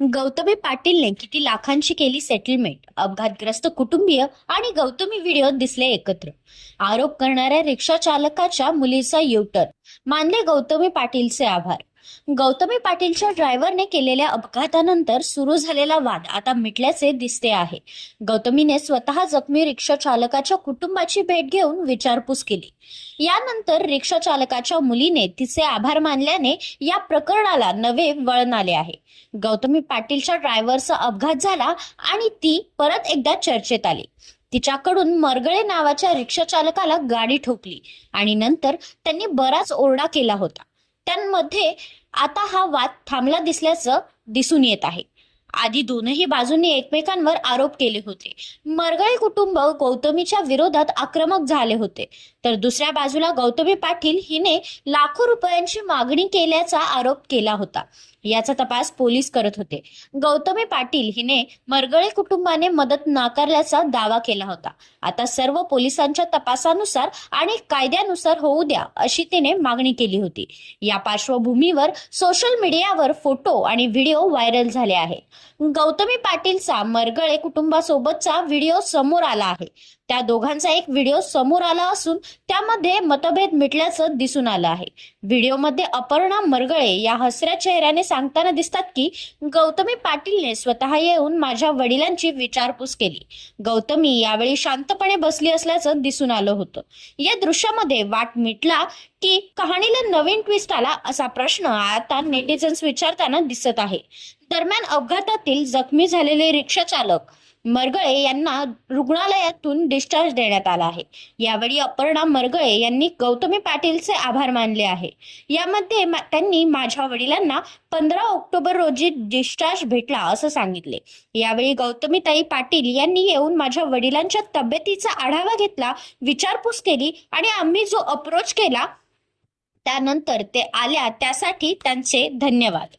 गौतमी पाटीलने किती लाखांची केली सेटलमेंट अपघातग्रस्त कुटुंबीय आणि गौतमी व्हिडिओ दिसले एकत्र. आरोप करणाऱ्या रिक्षा चालकाच्या मुलीचा युटर्न मानले गौतमी पाटीलचे आभार. गौतमी पाटीलच्या ड्रायव्हरने केलेल्या अपघातानंतर सुरू झालेला वाद आता मिटल्याचे दिसते आहे. गौतमीने स्वतः जखमी रिक्षा चालकाच्या कुटुंबाची भेट घेऊन विचारपूस केली. यानंतर रिक्षा चालकाच्या मुलीने तिचे आभार मानल्याने या प्रकरणाला नवे वळण आले आहे. गौतमी पाटीलच्या ड्रायव्हरचा अपघात झाला आणि ती परत एकदा चर्चेत आली. तिच्याकडून मरगळे नावाच्या रिक्षा चालकाला गाडी ठोकली आणि नंतर त्यांनी बराच ओरडा केला होता. त्यांमध्ये आता हा वाद थांबला दिसल्याचं दिसून येत आहे. आधी दोनही बाजूंनी एकमेकांवर आरोप केले होते. मरगळे कुटुंब गौतमीच्या विरोधात आक्रमक झाले होते. तर दुसऱ्या बाजूला गौतमी पाटील हिने लाखो रुपयांची मागणी केल्याचा आरोप केला होता. याचा तपास पोलीस करत होते. गौतमी पाटील हिने मरगळे कुटुंबाने मदत नाकारल्याचा दावा केला होता. आता सर्व पोलिसांच्या तपासानुसार आणि कायद्यानुसार होऊ द्या अशी तिने मागणी केली होती. या पार्श्वभूमीवर सोशल मीडियावर फोटो आणि व्हिडिओ व्हायरल झाले आहे गौतमी पाटीलचा मरगळे कुटुंबासोबतचा व्हिडिओ समोर आला आहे. त्या दोघांचा एक व्हिडिओ समोर आला असून त्यामध्ये मतभेद मिटल्याचं दिसून आलं आहे. व्हिडिओमध्ये अपर्णा मरगळे या हसऱ्या चेहऱ्याने सांगताना दिसतात की गौतमी पाटीलने स्वतः येऊन माझ्या वडिलांची विचारपूस केली. गौतमी यावेळी शांतपणे बसली असल्याचं दिसून आलं होतं. या दृश्यामध्ये वाट मिटला की कहाणीला नवीन ट्विस्ट आला असा प्रश्न आता नेटिझन्स विचारताना दिसत आहे. दरम्यान अपघातातील जखमी झालेले रिक्षा चालक मरगळे यांना रुग्णालयातून डिस्चार्ज देण्यात आला आहे. यावेळी अपर्णा मरगळे यांनी गौतमी पाटीलचे आभार मानले आहे. यामध्ये मा- त्यांनी माझ्या वडिलांना पंधरा ऑक्टोबर रोजी डिस्चार्ज भेटला असं सांगितले. यावेळी गौतमीताई पाटील यांनी येऊन माझ्या वडिलांच्या तब्येतीचा आढावा घेतला विचारपूस केली आणि आम्ही जो अप्रोच केला त्यानंतर ते आल्या त्यासाठी त्यांचे धन्यवाद.